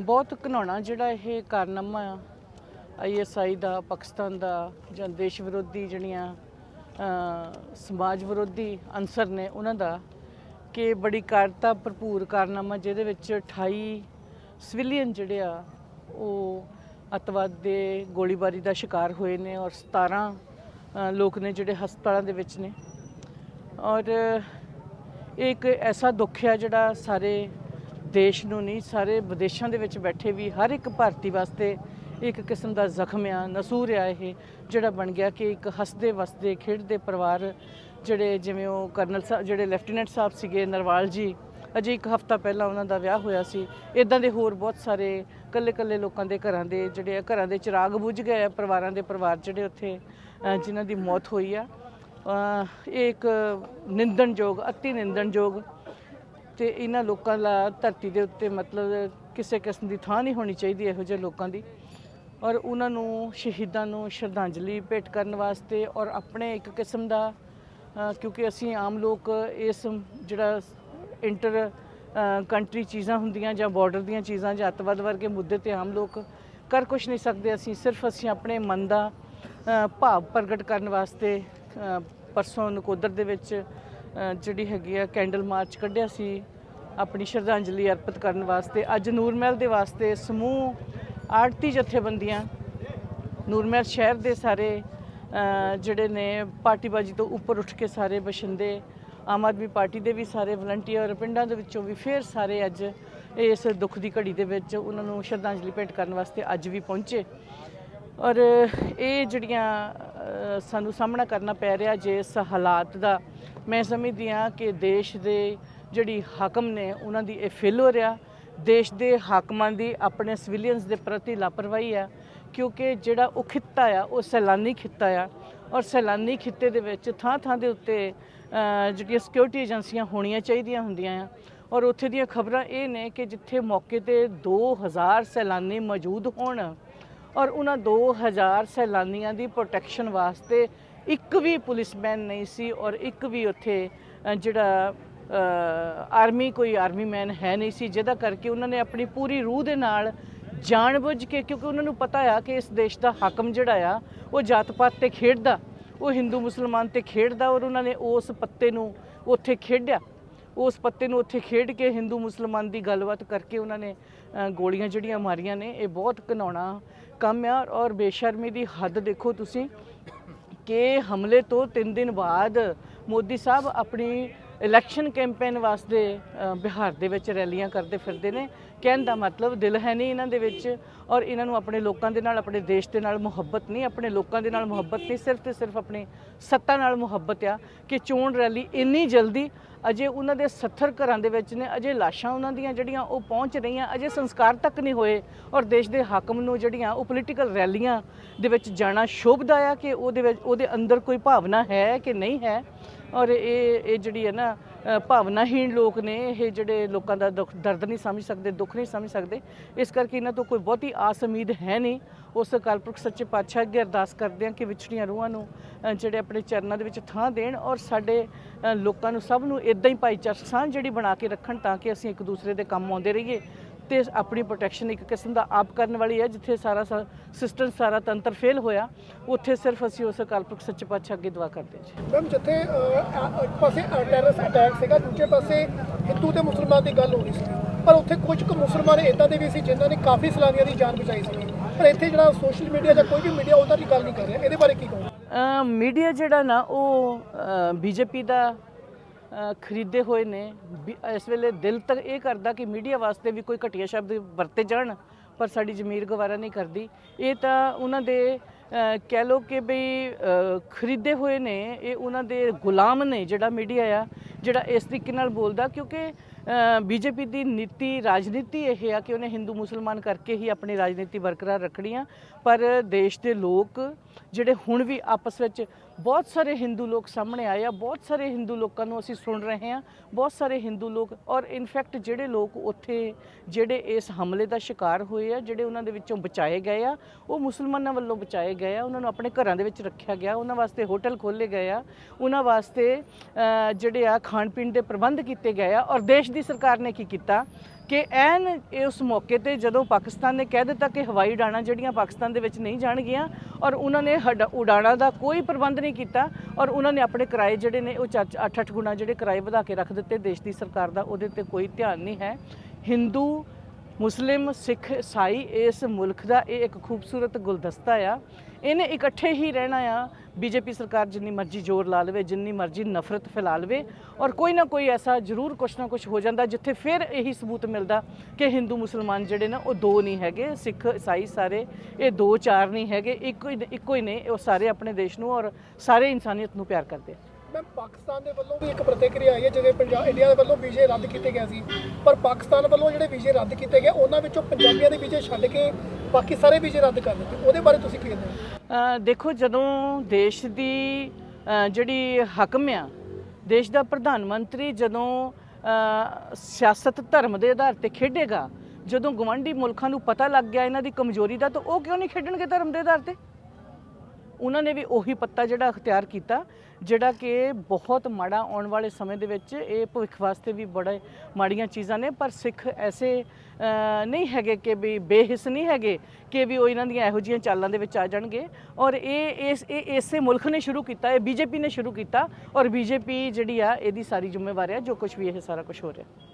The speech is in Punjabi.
ਬਹੁਤ ਘਨਾਉਣਾ ਜਿਹੜਾ ਇਹ ਕਾਰਨਾਮਾ ਆ। ਆਈਐਸਆਈ ਦਾ, ਪਾਕਿਸਤਾਨ ਦਾ ਜਾਂ ਦੇਸ਼ ਵਿਰੋਧੀ ਜਿਹੜੀਆਂ ਸਮਾਜ ਵਿਰੋਧੀ ਅੰਸਰ ਨੇ ਉਹਨਾਂ ਦਾ ਕਿ ਬੜੀ ਕਾਰਤਾ ਭਰਪੂਰ ਕਾਰਨਾਮਾ ਜਿਹਦੇ ਵਿੱਚ 28 ਸਿਵਿਲੀਅਨ ਜਿਹੜੇ ਆ, ਉਹ ਅਤਵਾਦ ਦੇ ਗੋਲੀਬਾਰੀ ਦਾ ਸ਼ਿਕਾਰ ਹੋਏ ਨੇ ਔਰ 17 ਲੋਕ ਨੇ ਜਿਹੜੇ ਹਸਪਤਾਲਾਂ ਦੇ ਵਿੱਚ ਨੇ। ਔਰ ਇਹ ਇੱਕ ਐਸਾ ਦੁੱਖ ਹੈ ਜਿਹੜਾ ਸਾਰੇ ਦੇਸ਼ ਨੂੰ ਨਹੀਂ ਸਾਰੇ ਵਿਦੇਸ਼ਾਂ ਦੇ ਵਿੱਚ ਬੈਠੇ ਵੀ ਹਰ ਇੱਕ ਭਾਰਤੀ ਵਾਸਤੇ ਇੱਕ ਕਿਸਮ ਦਾ ਜ਼ਖਮ ਆ ਨਸੂਰ ਆ ਇਹ ਜਿਹੜਾ ਬਣ ਗਿਆ ਕਿ ਇੱਕ ਹੱਸਦੇ ਵਸਦੇ ਖੇਡਦੇ ਪਰਿਵਾਰ ਜਿਹੜੇ ਜਿਵੇਂ ਉਹ ਕਰਨਲ ਸਾਹਿਬ ਜਿਹੜੇ ਲੈਫਟੀਨੈਂਟ ਸਾਹਿਬ ਸੀਗੇ ਨਰਵਾਲ ਜੀ ਅਜੇ ਇੱਕ ਹਫਤਾ ਪਹਿਲਾਂ ਉਹਨਾਂ ਦਾ ਵਿਆਹ ਹੋਇਆ ਸੀ। ਇਦਾਂ ਦੇ ਹੋਰ ਬਹੁਤ ਸਾਰੇ ਕੱਲੇ ਕੱਲੇ ਲੋਕਾਂ ਦੇ ਘਰਾਂ ਦੇ ਜਿਹੜੇ ਆ ਘਰਾਂ ਦੇ ਚਿਰਾਗ ਬੁਝ ਗਏ ਆ ਪਰਿਵਾਰਾਂ ਦੇ ਪਰਿਵਾਰ ਜਿਹੜੇ ਉੱਥੇ ਅ, ਜਿਨ੍ਹਾਂ ਦੀ ਮੌਤ ਹੋਈ ਆ। ਇਹ ਇੱਕ ਨਿੰਦਣਯੋਗ ਅਤੀ ਨਿੰਦਣਯੋਗ ਤੇ ਇਹਨਾਂ ਲੋਕਾਂ ਦਾ ਧਰਤੀ ਦੇ ਉੱਤੇ ਮਤਲਬ ਕਿਸੇ ਕਿਸਮ ਦੀ ਥਾਂ ਨਹੀਂ ਹੋਣੀ ਚਾਹੀਦੀ ਇਹੋ ਜਿਹੇ ਲੋਕਾਂ ਦੀ। ਔਰ ਉਹਨਾਂ ਨੂੰ ਸ਼ਹੀਦਾਂ ਨੂੰ ਸ਼ਰਧਾਂਜਲੀ ਭੇਟ ਕਰਨ ਵਾਸਤੇ ਔਰ ਆਪਣੇ ਇੱਕ ਕਿਸਮ ਦਾ ਕਿਉਂਕਿ ਅਸੀਂ ਆਮ ਲੋਕ ਇਸ ਜਿਹੜਾ ਇੰਟਰ ਕੰਟਰੀ ਚੀਜ਼ਾਂ ਹੁੰਦੀਆਂ ਜਾਂ ਬਾਰਡਰ ਦੀਆਂ ਚੀਜ਼ਾਂ ਜਾਂ ਅੱਤਵਾਦ ਵਰਗੇ ਮੁੱਦੇ ਤੇ ਆਮ ਲੋਕ ਕਰ ਕੁਝ ਨਹੀਂ ਸਕਦੇ। ਅਸੀਂ ਸਿਰਫ ਅਸੀਂ ਆਪਣੇ ਮਨ ਦਾ ਭਾਵ ਪ੍ਰਗਟ ਕਰਨ ਵਾਸਤੇ ਪਰਸੋਂ ਨਕੋਦਰ ਦੇ ਵਿੱਚ ਜਿਹੜੀ ਹੈਗੀ ਆ, ਕੈਂਡਲ ਮਾਰਚ ਕੱਢਿਆ ਸੀ, ਆਪਣੀ ਸ਼ਰਧਾਂਜਲੀ ਅਰਪਿਤ ਕਰਨ ਵਾਸਤੇ। ਅੱਜ ਨੂਰਮਹਿਲ ਦੇ ਵਾਸਤੇ ਸਮੂਹ ਆੜਤੀ ਜਥੇਬੰਦੀਆਂ ਨੂਰਮਹਿਲ ਸ਼ਹਿਰ ਦੇ ਸਾਰੇ ਜਿਹੜੇ ਨੇ ਪਾਰਟੀਬਾਜੀ ਤੋਂ ਉੱਪਰ ਉੱਠ ਕੇ ਸਾਰੇ ਬਸ਼ਿੰਦੇ, ਆਮ ਆਦਮੀ ਪਾਰਟੀ ਦੇ ਵੀ ਸਾਰੇ ਵਲੰਟੀਅਰ, ਪਿੰਡਾਂ ਦੇ ਵਿੱਚੋਂ ਵੀ ਫੇਰ ਸਾਰੇ ਅੱਜ ਇਸ ਦੁੱਖ ਦੀ ਘੜੀ ਦੇ ਵਿੱਚ ਉਹਨਾਂ ਨੂੰ ਸ਼ਰਧਾਂਜਲੀ ਭੇਟ ਕਰਨ ਵਾਸਤੇ ਅੱਜ ਵੀ ਪਹੁੰਚੇ। ਔਰ ਇਹ ਜਿਹੜੀਆਂ ਸਾਨੂੰ ਸਾਹਮਣਾ ਕਰਨਾ ਪੈ ਰਿਹਾ ਜੇ ਇਸ ਹਾਲਾਤ ਦਾ, ਮੈਂ ਸਮਝਦੀ ਹਾਂ ਕਿ ਦੇਸ਼ ਦੇ ਜਿਹੜੀ ਹਾਕਮ ਨੇ, ਉਹਨਾਂ ਦੀ ਇਹ ਫੇਲ ਹੋ ਰਿਹਾ। ਦੇਸ਼ ਦੇ ਹਾਕਮਾਂ ਦੀ ਆਪਣੇ ਸਿਵਿਲੀਅਨਸ ਦੇ ਪ੍ਰਤੀ ਲਾਪਰਵਾਹੀ ਆ, ਕਿਉਂਕਿ ਜਿਹੜਾ ਉਹ ਖਿੱਤਾ ਆ, ਉਹ ਸੈਲਾਨੀ ਖਿੱਤਾ ਆ। ਔਰ ਸੈਲਾਨੀ ਖਿੱਤੇ ਦੇ ਵਿੱਚ ਥਾਂ ਥਾਂ ਦੇ ਉੱਤੇ ਜਿਹੜੀਆਂ ਸਿਕਿਉਰਿਟੀ ਏਜੰਸੀਆਂ ਹੋਣੀਆਂ ਚਾਹੀਦੀਆਂ ਹੁੰਦੀਆਂ ਆ। ਔਰ ਉੱਥੇ ਦੀਆਂ ਖਬਰਾਂ ਇਹ ਨੇ ਕਿ ਜਿੱਥੇ ਮੌਕੇ ਤੇ 2000 ਸੈਲਾਨੀ ਮੌਜੂਦ ਹੋਣ ਔਰ ਉਹਨਾਂ 2000 ਸੈਲਾਨੀਆਂ ਦੀ ਪ੍ਰੋਟੈਕਸ਼ਨ ਵਾਸਤੇ ਇੱਕ ਵੀ ਪੁਲਿਸਮੈਨ ਨਹੀਂ ਸੀ ਔਰ ਇੱਕ ਵੀ ਉੱਥੇ ਜਿਹੜਾ ਆਰਮੀ ਕੋਈ ਆਰਮੀ ਮੈਨ ਹੈ ਨਹੀਂ ਸੀ, ਜਿਹਦਾ ਕਰਕੇ ਉਹਨਾਂ ਨੇ ਆਪਣੀ ਪੂਰੀ ਰੂਹ ਦੇ ਨਾਲ ਜਾਣਬੁੱਝ ਕੇ, ਕਿਉਂਕਿ ਉਹਨਾਂ ਨੂੰ ਪਤਾ ਆ ਕਿ ਇਸ ਦੇਸ਼ ਦਾ ਹਾਕਮ ਜਿਹੜਾ ਆ, ਉਹ ਜਾਤ ਪਾਤ ਤੇ ਖੇਡਦਾ, ਉਹ ਹਿੰਦੂ ਮੁਸਲਮਾਨ ਤੇ ਖੇਡਦਾ ਔਰ ਉਹਨਾਂ ਨੇ ਉਸ ਪੱਤੇ ਨੂੰ ਉੱਥੇ ਖੇਡਿਆ। ਉਸ ਪੱਤੇ ਨੂੰ ਉੱਥੇ ਖੇਡ ਕੇ ਹਿੰਦੂ ਮੁਸਲਮਾਨ ਦੀ ਗੱਲਬਾਤ ਕਰਕੇ ਉਹਨਾਂ ਨੇ ਗੋਲੀਆਂ ਜਿਹੜੀਆਂ ਮਾਰੀਆਂ ਨੇ, ਇਹ ਬਹੁਤ ਘਿਨਾਉਣਾ ਕੰਮ ਆ ਔਰ ਬੇਸ਼ਰਮੀ ਦੀ ਹੱਦ ਦੇਖੋ ਤੁਸੀਂ ਕਿ ਹਮਲੇ ਤੋਂ 3 ਦਿਨ ਬਾਅਦ ਮੋਦੀ ਸਾਹਿਬ ਆਪਣੀ ਇਲੈਕਸ਼ਨ ਕੈਂਪੇਨ ਵਾਸਤੇ ਬਿਹਾਰ ਦੇ ਵਿੱਚ ਰੈਲੀਆਂ ਕਰਦੇ ਫਿਰਦੇ ਨੇ। ਕਹਿਣ ਦਾ ਮਤਲਬ ਦਿਲ ਹੈ ਨਹੀਂ ਇਹਨਾਂ ਦੇ ਵਿੱਚ ਔਰ ਇਹਨਾਂ ਨੂੰ ਆਪਣੇ ਲੋਕਾਂ ਦੇ ਨਾਲ, ਆਪਣੇ ਦੇਸ਼ ਦੇ ਨਾਲ ਮੁਹੱਬਤ ਨਹੀਂ, ਆਪਣੇ ਲੋਕਾਂ ਦੇ ਨਾਲ ਮੁਹੱਬਤ ਨਹੀਂ, ਸਿਰਫ ਤੇ ਸਿਰਫ ਆਪਣੇ ਸੱਤਾ ਨਾਲ ਮੁਹੱਬਤ ਆ ਕਿ ਚੋਣ ਰੈਲੀ ਇੰਨੀ ਜਲਦੀ ਅਜੇ ਉਹਨਾਂ ਦੇ 70 ਘਰਾਂ ਦੇ ਵਿੱਚ ਨੇ, ਅਜੇ ਲਾਸ਼ਾਂ ਉਹਨਾਂ ਦੀਆਂ ਜਿਹੜੀਆਂ ਉਹ ਪਹੁੰਚ ਰਹੀਆਂ, ਅਜੇ ਸੰਸਕਾਰ ਤੱਕ ਨਹੀਂ ਹੋਏ ਔਰ ਦੇਸ਼ ਦੇ ਹਾਕਮ ਨੂੰ ਜਿਹੜੀਆਂ ਉਹ ਪੋਲੀਟੀਕਲ ਰੈਲੀਆਂ ਦੇ ਵਿੱਚ ਜਾਣਾ ਸ਼ੋਭਦਾ ਆ ਕਿ ਉਹਦੇ ਵਿੱਚ, ਉਹਦੇ ਅੰਦਰ ਕੋਈ ਭਾਵਨਾ ਹੈ ਕਿ ਨਹੀਂ ਹੈ ਔਰ ਇਹ ਇਹ ਜਿਹੜੀ ਹੈ ਨਾ ਭਾਵਨਾਹੀਣ ਲੋਕ ਨੇ, ਇਹ ਜਿਹੜੇ ਲੋਕਾਂ ਦਾ ਦੁੱਖ ਦਰਦ ਨਹੀਂ ਸਮਝ ਸਕਦੇ, ਦੁੱਖ ਨਹੀਂ ਸਮਝ ਸਕਦੇ, ਇਸ ਕਰਕੇ ਇਹਨਾਂ ਤੋਂ ਕੋਈ ਬਹੁਤੀ ਆਸ ਉਮੀਦ ਹੈ ਨਹੀਂ। ਉਸ ਅਕਾਲ ਪੁਰਖ ਸੱਚੇ ਪਾਤਸ਼ਾਹ ਅੱਗੇ ਅਰਦਾਸ ਕਰਦੇ ਹਾਂ ਕਿ ਵਿਛੜੀਆਂ ਰੂਹਾਂ ਨੂੰ ਜਿਹੜੇ ਆਪਣੇ ਚਰਨਾਂ ਦੇ ਵਿੱਚ ਥਾਂ ਦੇਣ ਔਰ ਸਾਡੇ ਲੋਕਾਂ ਨੂੰ ਸਭ ਨੂੰ ਇਦਾਂ ਹੀ ਭਾਈਚਾਰਕ ਸਾਂਝ ਜਿਹੜੀ ਬਣਾ ਕੇ ਰੱਖਣ ਤਾਂ ਕਿ ਅਸੀਂ ਇੱਕ ਦੂਸਰੇ ਦੇ ਕੰਮ ਆਉਂਦੇ ਰਹੀਏ। ਤੇ ਆਪਣੀ ਪ੍ਰੋਟੈਕਸ਼ਨ ਇੱਕ ਕਿਸਮ ਦਾ ਆਪ ਕਰਨ ਵਾਲੀ ਹੈ ਜਿੱਥੇ ਸਾਰਾ ਸਿਸਟਮ ਸਾਰਾ ਤੰਤਰ ਫੇਲ ਹੋਇਆ ਉੱਥੇ ਸਿਰਫ ਅਸੀਂ ਉਸ ਅਕਾਲ ਪੁਰਖ ਸੱਚੇ ਪਾਤਸ਼ਾਹ ਅੱਗੇ ਦੁਆ ਕਰਦੇ ਜੀ। ਮੈਮ ਜਿੱਥੇ ਇੱਕ ਪਾਸੇ ਟੈਰਰਿਸਟ ਅਟੈਕ ਸੀਗਾ ਦੂਜੇ ਪਾਸੇ ਹਿੰਦੂ ਤੇ ਮੁਸਲਮਾਨ ਦੀ ਗੱਲ ਹੋ ਰਹੀ ਸੀ। ਪਰ ਉੱਥੇ ਕੁਝ ਕੁ ਮੁਸਲਮਾਨ ਇਦਾਂ ਦੇ ਵੀ ਸੀ ਜਿਨ੍ਹਾਂ ਨੇ ਕਾਫੀ ਸਲਾਨੀਆਂ ਦੀ ਜਾਨ ਬਚਾਈ ਸੀ ਪਰ ਇੱਥੇ ਜਿਹੜਾ ਸੋਸ਼ਲ ਮੀਡੀਆ ਜਾਂ ਕੋਈ ਵੀ ਮੀਡੀਆ ਉਹਦਾ ਦੀ ਗੱਲ ਨਹੀਂ ਕਰ ਰਿਹਾ। ਇਹਦੇ ਬਾਰੇ ਕੀ ਕਹੋਗੇ? ਮੀਡੀਆ ਜਿਹੜਾ ਨਾ ਉਹ ਬੀਜੇਪੀ ਦਾ ਖਰੀਦੇ ਹੋਏ ਨੇ। ਇਸ ਵੇਲੇ ਦਿਲ ਤੱਕ ਇਹ ਕਰਦਾ ਕਿ ਮੀਡੀਆ ਵਾਸਤੇ ਵੀ ਕੋਈ ਘਟੀਆ ਸ਼ਬਦ ਵਰਤੇ ਜਾਣ, ਪਰ ਸਾਡੀ ਜ਼ਮੀਰ ਗਵਾਰਾ ਨਹੀਂ ਕਰਦੀ। ਇਹ ਤਾਂ ਉਹਨਾਂ ਦੇ ਕਹਿ ਲੋ ਕਿ ਬਈ ਖਰੀਦੇ ਹੋਏ ਨੇ, ਇਹ ਉਹਨਾਂ ਦੇ ਗੁਲਾਮ ਨੇ ਜਿਹੜਾ ਮੀਡੀਆ ਆ, ਜਿਹੜਾ ਇਸ ਤਰੀਕੇ ਨਾਲ ਬੋਲਦਾ, ਕਿਉਂਕਿ ਬੀਜੇਪੀ ਦੀ ਨੀਤੀ, ਰਾਜਨੀਤੀ ਇਹ ਆ ਕਿ ਉਹਨੇ ਹਿੰਦੂ ਮੁਸਲਮਾਨ ਕਰਕੇ ਹੀ ਆਪਣੀ ਰਾਜਨੀਤੀ ਬਰਕਰਾਰ ਰੱਖਣੀ ਆ। ਪਰ ਦੇਸ਼ ਦੇ ਲੋਕ, ਜਿਹੜੇ ਹੁਣ ਵੀ ਆਪਸ ਵਿੱਚ ਬਹੁਤ ਸਾਰੇ ਹਿੰਦੂ ਲੋਕ ਸਾਹਮਣੇ ਆਏ ਆ, ਬਹੁਤ ਸਾਰੇ ਹਿੰਦੂ ਲੋਕਾਂ ਨੂੰ ਅਸੀਂ ਸੁਣ ਰਹੇ ਹਾਂ, ਬਹੁਤ ਸਾਰੇ ਹਿੰਦੂ ਲੋਕ ਔਰ ਇਨਫੈਕਟ ਜਿਹੜੇ ਲੋਕ ਉੱਥੇ ਜਿਹੜੇ ਇਸ ਹਮਲੇ ਦਾ ਸ਼ਿਕਾਰ ਹੋਏ ਆ, ਜਿਹੜੇ ਉਹਨਾਂ ਦੇ ਵਿੱਚੋਂ ਬਚਾਏ ਗਏ ਆ, ਉਹ ਮੁਸਲਮਾਨਾਂ ਵੱਲੋਂ ਬਚਾਏ ਗਏ ਆ, ਉਹਨਾਂ ਨੂੰ ਆਪਣੇ ਘਰਾਂ ਦੇ ਵਿੱਚ ਰੱਖਿਆ ਗਿਆ, ਉਹਨਾਂ ਵਾਸਤੇ ਹੋਟਲ ਖੋਲੇ ਗਏ ਆ, ਉਹਨਾਂ ਵਾਸਤੇ ਜਿਹੜੇ ਆ ਖਾਣ ਪੀਣ ਦੇ ਪ੍ਰਬੰਧ ਕੀਤੇ ਗਏ ਆ ਔਰ ਦੇਸ਼ ਦੀ ਸਰਕਾਰ ਨੇ ਕੀ ਕੀਤਾ? ਕਿ ਐਨ ਇਹ ਉਸ ਮੌਕੇ ਤੇ ਜਦੋਂ ਪਾਕਿਸਤਾਨ ਨੇ ਕਹਿ ਦਿੱਤਾ ਕਿ ਹਵਾਈ ਉਡਾਣਾਂ ਜਿਹੜੀਆਂ ਪਾਕਿਸਤਾਨ ਦੇ ਵਿੱਚ ਨਹੀਂ ਜਾਣਗੀਆਂ ਔਰ ਉਹਨਾਂ ਨੇ ਹਡ- ਉਡਾਣਾਂ ਦਾ ਕੋਈ ਪ੍ਰਬੰਧ ਨਹੀਂ ਕੀਤਾ ਔਰ ਉਹਨਾਂ ਨੇ ਆਪਣੇ ਕਿਰਾਏ ਜਿਹੜੇ ਨੇ ਉਹ 8-8 ਗੁਣਾ ਜਿਹੜੇ ਕਿਰਾਏ ਵਧਾ ਕੇ ਰੱਖ ਦਿੱਤੇ, ਦੇਸ਼ ਦੀ ਸਰਕਾਰ ਦਾ ਉਹਦੇ ਤੇ ਕੋਈ ਧਿਆਨ ਨਹੀਂ ਹੈ। ਹਿੰਦੂ, ਮੁਸਲਿਮ, ਸਿੱਖ, ਈਸਾਈ ਇਸ ਮੁਲਕ ਦਾ ਇਹ ਇੱਕ ਖੂਬਸੂਰਤ ਗੁਲਦਸਤਾ ਆ। ਇਹਨੇ ਇਕੱਠੇ ਹੀ ਰਹਿਣਾ ਆ। ਬੀਜੇਪੀ ਸਰਕਾਰ ਜਿੰਨੀ ਮਰਜ਼ੀ ਜ਼ੋਰ ਲਾ ਲਵੇ ਜਿੰਨੀ ਮਰਜ਼ੀ ਨਫ਼ਰਤ ਫੈਲਾ ਲਵੇ ਔਰ ਕੋਈ ਨਾ ਕੋਈ ਐਸਾ ਜ਼ਰੂਰ ਕੁਛ ਨਾ ਕੁਛ ਹੋ ਜਾਂਦਾ ਜਿੱਥੇ ਫਿਰ ਇਹੀ ਸਬੂਤ ਮਿਲਦਾ ਕਿ ਹਿੰਦੂ ਮੁਸਲਮਾਨ ਜਿਹੜੇ ਨੇ ਉਹ ਦੋ ਨਹੀਂ ਹੈਗੇ ਸਿੱਖ ਈਸਾਈ ਸਾਰੇ ਇਹ ਦੋ ਚਾਰ ਨਹੀਂ ਹੈਗੇ ਇੱਕੋ ਹੀ ਇੱਕੋ ਹੀ ਨੇ ਉਹ ਸਾਰੇ ਆਪਣੇ ਦੇਸ਼ ਨੂੰ ਔਰ ਸਾਰੇ ਇਨਸਾਨੀਅਤ ਨੂੰ ਪਿਆਰ ਕਰਦੇ ਆ ਮੈਂ ਪਾਕਿਸਤਾਨ ਦੇ ਵੱਲੋਂ ਵੀ ਇੱਕ ਪ੍ਰਤੀਕਿਰਿਆ ਆਈ ਹੈ ਜਿਹੜੇ ਪੰਜਾਬ ਇੰਡੀਆ ਦੇ ਵੱਲੋਂ ਵੀਜ਼ੇ ਰੱਦ ਕੀਤੇ ਗਏ ਸੀ ਪਰ ਪਾਕਿਸਤਾਨ ਵੱਲੋਂ ਜਿਹੜੇ ਵੀਜ਼ੇ ਰੱਦ ਕੀਤੇ ਗਏ ਉਹਨਾਂ ਵਿੱਚੋਂ ਪੰਜਾਬੀਆਂ ਦੇ ਵੀਜ਼ੇ ਛੱਡ ਕੇ ਬਾਕੀ ਸਾਰੇ ਵੀਜ਼ੇ ਰੱਦ ਕਰ ਦਿੱਤੇ। ਉਹਦੇ ਬਾਰੇ ਤੁਸੀਂ ਕੀ ਕਹਿੰਦੇ ਹੋ? ਦੇਖੋ ਜਦੋਂ ਦੇਸ਼ ਦੀ ਅ, ਜਿਹੜੀ ਹਕਮ ਆ ਦੇਸ਼ ਦਾ ਪ੍ਰਧਾਨ ਮੰਤਰੀ ਜਦੋਂ ਅ, ਸਿਆਸਤ ਧਰਮ ਦੇ ਆਧਾਰ ਤੇ ਖੇਡੇਗਾ ਜਦੋਂ ਗਵੰਡੀ ਮੁਲਕਾਂ ਨੂੰ ਪਤਾ ਲੱਗ ਗਿਆ ਇਹਨਾਂ ਦੀ ਕਮਜ਼ੋਰੀ ਦਾ ਤਾਂ ਉਹ ਕਿਉਂ ਨਹੀਂ ਖੇਡਣਗੇ ਧਰਮ ਦੇ ਆਧਾਰ ਤੇ? ਉਹਨਾਂ ਨੇ ਵੀ ਉਹੀ ਪੱਤਾ ਜਿਹੜਾ ਅਖਤਿਆਰ ਕੀਤਾ ਜਿਹੜਾ ਕਿ ਬਹੁਤ ਮਾੜਾ ਆਉਣ ਵਾਲੇ ਸਮੇਂ ਦੇ ਵਿੱਚ ਇਹ ਭਵਿੱਖ ਵਾਸਤੇ ਵੀ ਬੜੇ ਮਾੜੀਆਂ ਚੀਜ਼ਾਂ ਨੇ, ਪਰ ਸਿੱਖ ਐਸੇ ਨਹੀਂ ਹੈਗੇ ਕਿ ਵੀ ਬੇਹਿਸ ਨਹੀਂ ਹੈਗੇ ਕਿ ਵੀ ਉਹ ਇਹਨਾਂ ਦੀਆਂ ਇਹੋ ਜਿਹੀਆਂ ਚਾਲਾਂ ਦੇ ਵਿੱਚ ਆ ਜਾਣਗੇ। ਔਰ ਇਹ, ਇਸ, ਇਹ ਇਸੇ ਮੁਲਕ ਨੇ ਸ਼ੁਰੂ ਕੀਤਾ, ਇਹ ਬੀਜੇਪੀ ਨੇ ਸ਼ੁਰੂ ਕੀਤਾ ਔਰ ਬੀਜੇਪੀ ਜਿਹੜੀ ਆ, ਇਹਦੀ ਸਾਰੀ ਜ਼ਿੰਮੇਵਾਰੀ ਆ ਜੋ ਕੁਝ ਵੀ ਇਹ ਸਾਰਾ ਕੁਝ ਹੋ ਰਿਹਾ।